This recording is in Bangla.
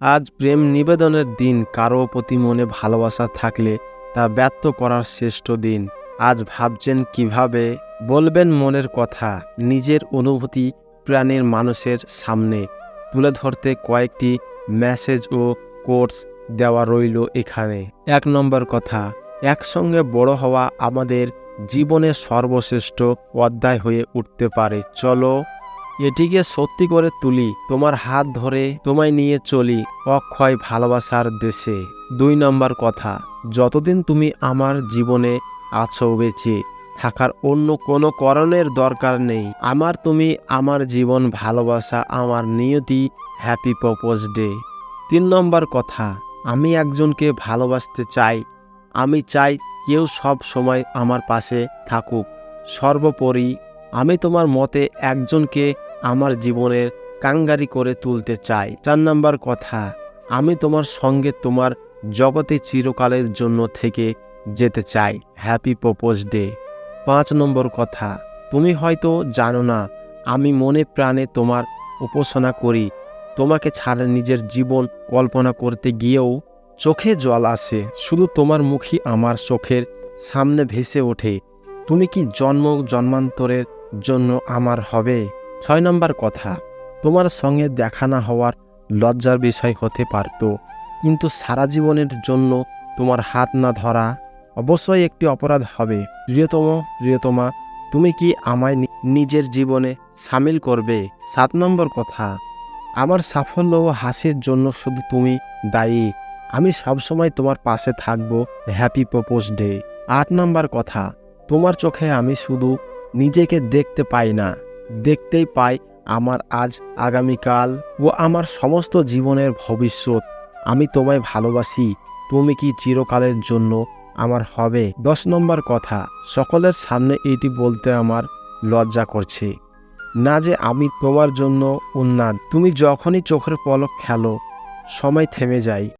আজ প্রেম নিবেদনের দিন, কারও প্রতি মনে ভালোবাসা থাকলে তা ব্যক্ত করার শ্রেষ্ঠ দিন। আজ ভাবছেন কীভাবে? বলবেন মনের কথা, নিজের অনুভূতি প্রাণের মানুষের সামনে। তুলে ধরতে কয়েকটি মেসেজ ও কোর্স দেওয়া রইল এখানে। এক নম্বর কথা, একসঙ্গে বড় হওয়া আমাদের জীবনের সর্বশ্রেষ্ঠ অধ্যায় হয়ে উঠতে পারে। চলো এটিকে সত্যি করে তুলি, তোমার হাত ধরে তোমায় নিয়ে চলি, অক্ষয় ভালোবাসার দেশে। দুই নম্বর কথা, যতদিন তুমি আমার জীবনে আছো বেঁচে, থাকার অন্য কোনো করণের দরকার নেই। আমার তুমি আমার জীবন ভালোবাসা, আমার নিয়তি হ্যাপি প্রপোজ ডে তিন নম্বর কথা, আমি একজনকে ভালোবাসতে চাই। আমি চাই কেউ সব সময় আমার পাশে থাকুক। সর্বোপরি, আমি তোমার মতে একজনকে আমার জীবনের কাঙ্গারি করে তুলতে চাই। চার নম্বর কথা, আমি তোমার সঙ্গে তোমার জগতে চিরকালের জন্য থেকে যেতে চাই। হ্যাপি প্রপোজ ডে পাঁচ নম্বর কথা, তুমি হয়তো জানো না, আমি মনে প্রাণে তোমার উপাসনা করি। তোমাকে ছাড়া নিজের জীবন কল্পনা করতে গিয়েও চোখে জল আসে। শুধু তোমার মুখই আমার চোখের সামনে ভেসে ওঠে। তুমি কি জন্ম জন্মান্তরের জন্য আমার হবে? ছয় নম্বর কথা, তোমার সঙ্গে দেখা না হওয়ার লজ্জার বিষয় হতে পারত, কিন্তু সারা জীবনের জন্য তোমার হাত না ধরা অবশ্যই একটি অপরাধ হবে। প্রিয়তম, প্রিয়তমা, তুমি কি আমায় নিজের জীবনে সামিল করবে? সাত নম্বর কথা, আমার সাফল্য ও হাসির জন্য শুধু তুমি দায়ী। আমি সবসময় তোমার পাশে থাকব। হ্যাপি প্রপোজ ডে আট নম্বর কথা, তোমার চোখে আমি শুধু নিজেকে দেখতে পাই না। দেখতেই পাই আমার আজ আগামীকাল ও আমার সমস্ত জীবনের ভবিষ্যৎ। আমি তোমায় ভালোবাসি, তুমি কি চিরকালের জন্য আমার হবে? দশ নম্বর কথা, সকলের সামনে এটি বলতে আমার লজ্জা করছে। না যে আমি তোমার জন্য উন্নাদ তুমি যখনই চোখের পলক ফেলো, সময় থেমে যায়।